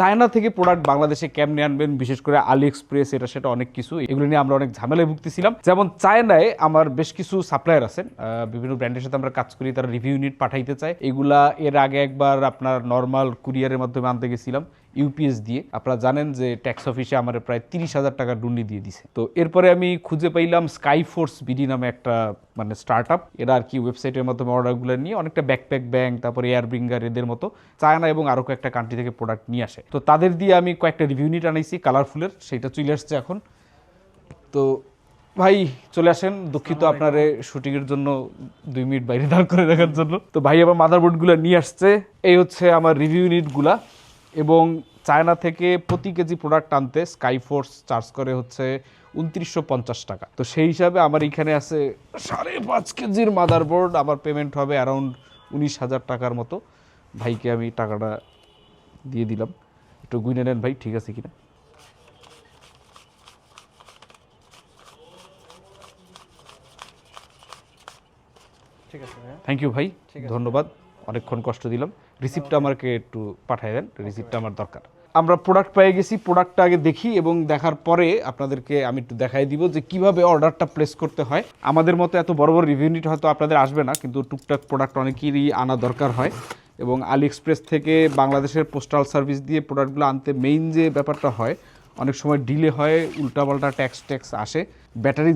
China থেকে product বাংলাদেশে কেমনে আনবেন, বিশেষ করে আলি এক্সপ্রেস এটা সেটা অনেক কিছু, এগুলো নিয়ে আমরা অনেক ঝামেলায় ভুগতেছিলাম। যেমন চায়নায় আমার বেশ কিছু সাপ্লায়ার আছেন বিভিন্ন ব্র্যান্ডের সাথে আমরা কাজ করি, তারা রিভিউ ইউনিট পাঠাইতে চায়। এগুলা এর আগে একবার আপনার নর্মাল কুরিয়ারের মাধ্যমে আনতে গেছিলাম। ইউপিএস দিয়ে। আপনারা জানেন যে ট্যাক্স অফিসে আমার প্রায় তিরিশ হাজার টাকা ডুন্ডি দিয়ে দিছে। তো এরপরে আমি খুঁজে পাইলাম স্কাই ফোর্স বিডি নামে একটা মানে স্টার্ট আপ এরা আর কি ওয়েবসাইটের মাধ্যমে অর্ডারগুলো নিয়ে অনেকটা ব্যাকপ্যাক ব্যাংক তারপরে এয়ার ব্রিঙ্গার এদের মতো চায়না এবং আরও কয়েকটা কান্ট্রি থেকে প্রোডাক্ট নিয়ে আসে। তো তাদের দিয়ে আমি কয়েকটা রিভিউ নিট আনাইছি কালারফুলের সেটা চলে আসছে এখন। তো ভাই চলে আসেন। দুঃখিত আপনার শুটিংয়ের জন্য দুই মিনিট বাইরে দাঁড় করে রাখার জন্য। তো ভাই আমার মাদারবোর্ডগুলো নিয়ে আসছে। এই হচ্ছে আমার রিভিউ ইউনিটগুলা এবং চায়না থেকে প্রতি কেজি প্রোডাক্ট আনতে স্কাই ফোর্স চার্জ করে হচ্ছে উনত্রিশশো পঞ্চাশ টাকা। তো সেই হিসাবে আমার এখানে আছে সাড়ে পাঁচ কেজির মাদারবোর্ড আমার পেমেন্ট হবে অ্যারাউন্ড উনিশ হাজার টাকার মতো। ভাইকে আমি টাকাটা দিয়ে দিলাম। একটু গুইনে নেন ভাই ঠিক আছে কিনা? ঠিক আছে থ্যাংক ইউ ভাই ধন্যবাদ। অনেকক্ষণ কষ্ট দিলাম। রিসিপ্টটা আমাকে একটু পাঠিয়ে দেন রিসিপ্টটা আমার দরকার। আমরা প্রোডাক্ট পেয়ে গেছি প্রোডাক্টটা আগে দেখি এবং দেখার পরে আপনাদেরকে আমি একটু দেখাই দিব যে কীভাবে অর্ডারটা প্লেস করতে হয়। আমাদের মতো এত বড় বড় রিভিউ নিট হয়তো আপনাদের আসবে না, কিন্তু টুকটাক প্রোডাক্ট অনেকেরই আনা দরকার হয় এবং আলি এক্সপ্রেস থেকে বাংলাদেশের পোস্টাল সার্ভিস দিয়ে প্রোডাক্টগুলো আনতে মেইন যে ব্যাপারটা হয়, অনেক সময় ডিলে হয়, উল্টাপাল্টা ট্যাক্স ট্যাক্স আসে। ব্যাটারি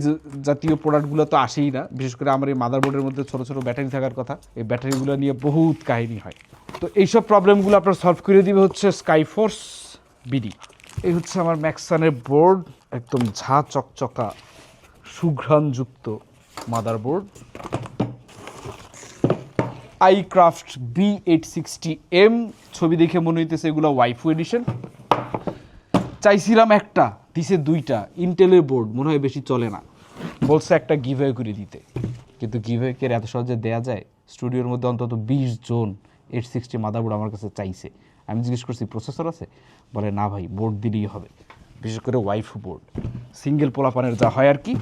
জাতীয় প্রোডাক্টগুলো তো আসেই না, বিশেষ করে আমার এই মাদারবোর্ডের মধ্যে ছোটো ছোটো ব্যাটারি থাকার কথা। এই ব্যাটারিগুলো নিয়ে বহুত কাহিনী হয়। তো এইসব প্রবলেমগুলো আপনার সলভ করে দিবে হচ্ছে স্কাইফোর্স বিডি এই হচ্ছে আমার ম্যাক্সানের বোর্ড একদম ঝা চকচকা, সুঘ্রাণযুক্ত motherboard iCraft B eight sixty M ছবি দেখে মনে হইতেছে এগুলো ওয়াইফু এডিশন চাইছিলাম একটা, দিছে দুইটা ইন্টেলের বোর্ড মনে হয় বেশি চলে না। বলছে একটা গিভওয়ে করে দিতে। কিন্তু গিভওয়ে এত সহজে দেয়া যায়? স্টুডিওর মধ্যে অন্তত বিশ জন এইট সিক্সটি মাদারবোর্ড আমার কাছে চাইছে। আমি জিজ্ঞেস করছি প্রসেসর আছে? বলে না ভাই বোর্ড দিলেই হবে। বিশেষ করে ওয়াইফ বোর্ড। সিঙ্গেল পোলাপানের যা হয় আর কি।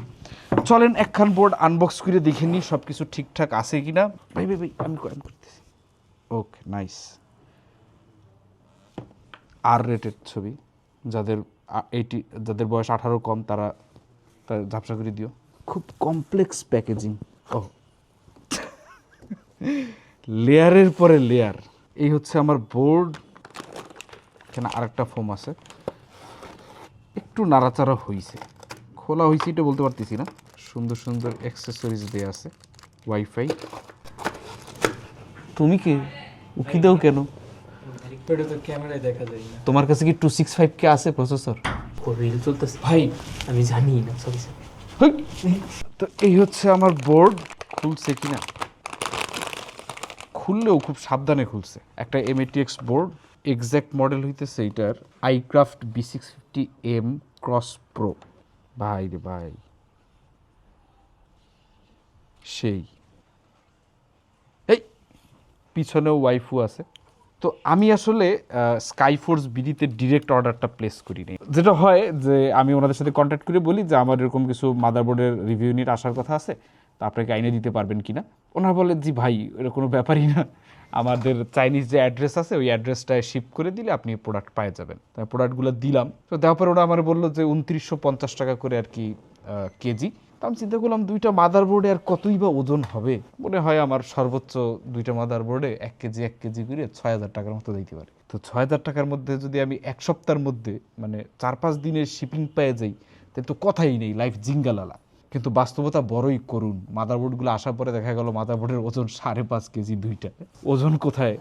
চলেন একখান বোর্ড আনবক্স করে দেখে নিই সব কিছু ঠিকঠাক আছে কি না ভাই ভাই ভাই আমি আমি করতেছি। Okay nice. আর রেটেড ছবি। যাদের এইটি যাদের বয়স আঠারো কম তারা তারা ঝাপসা করে দিও। খুব কমপ্লেক্স প্যাকেজিং ও লেয়ারের পরে লেয়ার। এই হচ্ছে আমার বোর্ড। এখানে আরেকটা ফোম আছে। একটু নাড়াচাড়া হয়েছে খোলা হয়েছে এটা বলতে পারতেছি না। সুন্দর সুন্দর অ্যাক্সেসরিজ দেওয়া আছে। ওয়াইফাই তুমি কে উকি দাও কেন? ক্যামেরায় দেখা যায় না। তোমার কাছে কি টু সিক্স ফাইভ কে আছে প্রসেসর রিল চলতেছে। ভাই আমি জানি না সরি তো এই হচ্ছে আমার বোর্ড। খুলছে কিনা? খুললেও খুব সাবধানে খুলছে। একটা এমএটিএক্স বোর্ড এক্স্যাক্ট মডেল হইতেছে এইটার iCraft B six fifty M cross pro ভাই রে ভাই, সেই। এই, পিছনেও ওয়াইফু আছে। তো আমি আসলে স্কাইফোর্স বিডিতে ডিরেক্ট অর্ডারটা প্লেস করি নি যেটা হয় যে আমি ওনাদের সাথে কন্ট্যাক্ট করে বলি যে আমার এরকম কিছু মাদারবোর্ডের রিভিউ নিয়ে আসার কথা আছে। তা আপনাকে আইনে দিতে পারবেন কিনা? ওনারা বলে, জি ভাই, এটা কোনো ব্যাপারই না। আমাদের চাইনিজ যে অ্যাড্রেস আছে, ওই অ্যাড্রেসটায় শিপ করে দিলে আপনি প্রোডাক্ট পেয়ে যাবেন। তাই প্রোডাক্টগুলো দিলাম। তো দেওয়ার পর ওরা আমার বলল যে, উনত্রিশশো পঞ্চাশ টাকা করে আর কি কেজি। তো আমি চিন্তা করলাম, দুইটা মাদার বোর্ডে আর কতই বা ওজন হবে? মনে হয় আমার সর্বোচ্চ দুইটা মাদার বোর্ডে এক কেজি এক কেজি করে ছয় হাজার টাকার মতো দিতে পারে। তো ছয় হাজার টাকার মধ্যে যদি আমি এক সপ্তাহের মধ্যে মানে চার পাঁচ দিনের শিপিং পেয়ে যাই, তাহলে তো কথাই নেই লাইফ জিঙ্গালালা। কিন্তু বাস্তবতা বড়ই করুন মাদারবোর্ডগুলো আসার পরে দেখা গেল মাদারবোর্ডের ওজন সাড়ে পাঁচ কেজি দুইটা। ওজন কোথায়?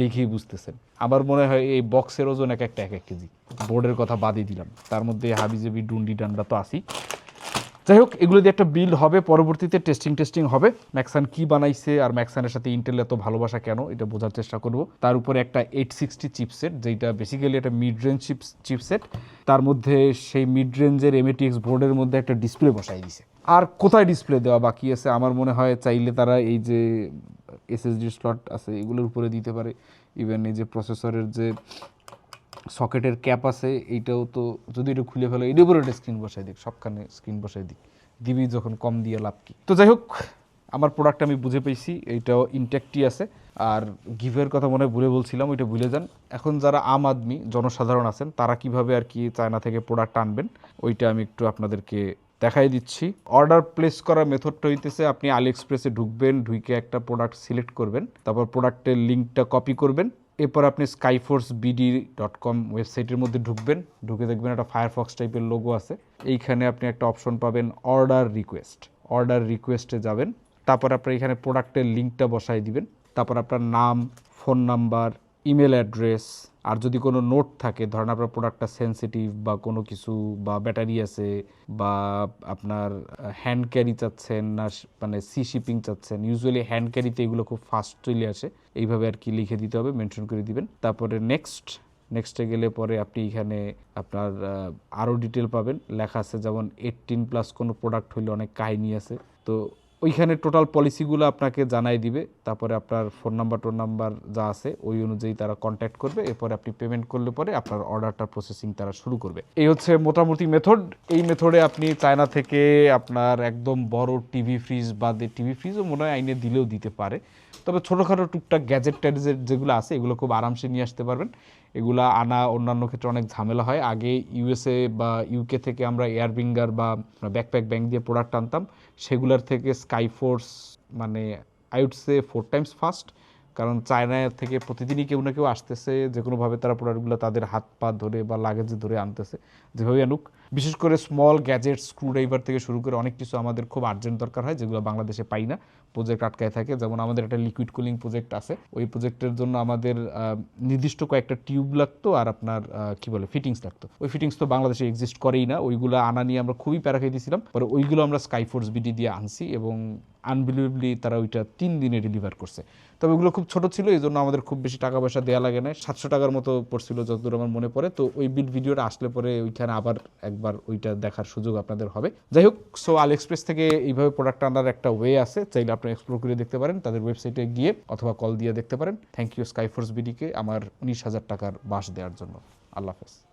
দেখেই বুঝতেছেন। আমার মনে হয় এই বক্সের ওজন এক একটা, এক এক কেজি। বোর্ডের কথা বাদই দিলাম। তার মধ্যে হাবিজেবি ডুন্ডি ডান্ডা তো আসি যাই হোক, এগুলো দিয়ে একটা বিল্ড হবে, পরবর্তীতে টেস্টিং টেস্টিং হবে। ম্যাক্সান কি বানাইছে আর ম্যাক্সানের সাথে ইন্টেল এত ভালোবাসা কেন, এটা বোঝার চেষ্টা করব। তার উপরে একটা এইট সিক্সটি চিপসেট যেটা বেসিক্যালি একটা মিড রেঞ্জ চিপস চিপসেট তার মধ্যে সেই মিড রেঞ্জের এমএটিএক্স বোর্ডের মধ্যে একটা ডিসপ্লে বসাই দিছে। আর কোথায় ডিসপ্লে দেওয়া বাকি আছে? আমার মনে হয় চাইলে তারা এই যে এসএসডি স্লট আছে, এগুলোর উপরে দিতে পারে। ইভেন এই যে প্রসেসরের যে সকেটের ক্যাপ আছে, এইটাও তো যদি এটা খুলে ফেলো, এটার উপরে একটা স্ক্রিন বসাই দিক, সবখানে স্ক্রিন বসাই দিক। দিবি যখন কম দিয়ে লাভ কি? তো যাই হোক, আমার প্রোডাক্ট আমি বুঝে পেয়েছি, এইটাও ইনটেক্টই আছে। আর গিভের কথা মনে হয় ভুলে বলছিলাম, ওইটা ভুলে যান। এখন যারা আম আদমি, জনসাধারণ আছেন, তারা কীভাবে আর কি চায়না থেকে প্রোডাক্ট আনবেন, ওইটা আমি একটু আপনাদেরকে দেখাই দিচ্ছি। অর্ডার প্লেস করার মেথডটা হইতেছে, আপনি আলি এক্সপ্রেসে ঢুকবেন ঢুকে একটা প্রোডাক্ট সিলেক্ট করবেন, তারপর প্রোডাক্টের লিঙ্কটা কপি করবেন। এরপর আপনি স্কাইফোর্স বিডি ডট কম ওয়েবসাইটের মধ্যে ঢুকবেন, ঢুকে দেখবেন একটা ফায়ারফক্স টাইপের লোগো আছে। এইখানে আপনি একটা অপশন পাবেন অর্ডার রিকোয়েস্ট অর্ডার রিকোয়েস্টে যাবেন, তারপর আপনার এখানে প্রোডাক্টের লিঙ্কটা বসাই দিবেন, তারপর আপনার নাম ফোন নাম্বার ইমেল অ্যাড্রেস আর যদি কোনো নোট থাকে, ধরেন আপনার প্রোডাক্টটা সেনসিটিভ বা কোনো কিছু বা ব্যাটারি আছে বা আপনার হ্যান্ড ক্যারি চাচ্ছেন না মানে সি শিপিং চাচ্ছেন ইউজুয়ালি হ্যান্ড ক্যারিতে এগুলো খুব ফাস্ট চলে আসে। এইভাবে আর কি লিখে দিতে হবে মেনশন করে দিবেন। তারপরে নেক্সট নেক্সটে গেলে পরে আপনি এখানে আপনার আরও ডিটেল পাবেন। লেখা আছে যেমন এইটিন প্লাস কোনো প্রোডাক্ট হইলে অনেক কাহিনী আছে। তো ওইখানে টোটাল পলিসিগুলো আপনাকে জানাই দিবে। তারপরে আপনার ফোন নাম্বার টোন নাম্বার যা আছে, ওই অনুযায়ী তারা কন্ট্যাক্ট করবে। এরপরে আপনি পেমেন্ট করলে পরে আপনার অর্ডারটার প্রসেসিং তারা শুরু করবে। এই হচ্ছে মোটামুটি মেথড এই মেথডে আপনি চায়না থেকে আপনার একদম বড় টিভি ফ্রিজ বা টিভি ফ্রিজও মনে হয় আইনে দিলেও দিতে পারে। তবে ছোটোখাটো টুকটাক গ্যাজেট ট্যাজেট যেগুলো আছে, এগুলো খুব আরামসে নিয়ে আসতে পারবেন। এগুলা আনা অন্যান্য ক্ষেত্রে অনেক ঝামেলা হয়। আগে ইউএসএ বা ইউকে থেকে আমরা এয়ারবিঙ্গার বা ব্যাকপ্যাক ব্যাংক দিয়ে প্রোডাক্ট আনতাম। সেগুলোর থেকে স্কাইফোর্স মানে I would say four times fast কারণ চায়না থেকে প্রতিদিনই কেউ না কেউ আসতেছে, যে কোনোভাবে তারা প্রোডাক্টগুলো তাদের হাত পা ধরে বা লাগেজে ধরে আনতেছে যেভাবে আনুক। বিশেষ করে স্মল গ্যাজেট স্ক্রুড্রাইভার থেকে শুরু করে অনেক কিছু আমাদের খুব আর্জেন্ট দরকার হয়, যেগুলো বাংলাদেশে পাই না। প্রজেক্ট আটকায় থাকে। যেমন আমাদের একটা লিকুইড কুলিং প্রজেক্ট আছে। ওই প্রজেক্টের জন্য আমাদের নির্দিষ্ট কয়েকটা টিউব লাগতো আর আপনার কি বলে ফিটিংস লাগতো। ওই ফিটিংস তো বাংলাদেশে এক্সিস্ট করেই না। ওইগুলো আনা নিয়ে আমরা খুবই প্যারা দিয়েছিলাম পরে ওইগুলো আমরা স্কাইফোর্স বিডি দিয়ে আনছি এবং আনবিলিভেবলি তারা ওইটা তিন দিনে ডেলিভার করছে। তবে ওগুলো খুব ছোট ছিল এই জন্য আমাদের খুব বেশি টাকা পয়সা দেওয়া লাগে না সাতশো টাকার মতো পড়ছিল, যতদূর আমার মনে পড়ে। তো ওই বিল ভিডিওটা আসলে পরে ওইখানে আবার একবার ওইটা দেখার সুযোগ আপনাদের হবে। যাই হোক সো আল এক্সপ্রেস থেকে এইভাবে প্রোডাক্ট আনার একটা ওয়ে আছে। চাইলে আপনি এক্সপ্লোর করে দেখতে পারেন, তাদের ওয়েবসাইটে গিয়ে অথবা কল দিয়ে দেখতে পারেন। থ্যাংক ইউ স্কাইফোর্স বিডিকে আমার উনিশ হাজার টাকার বাস দেওয়ার জন্য। আল্লাহ হাফেজ।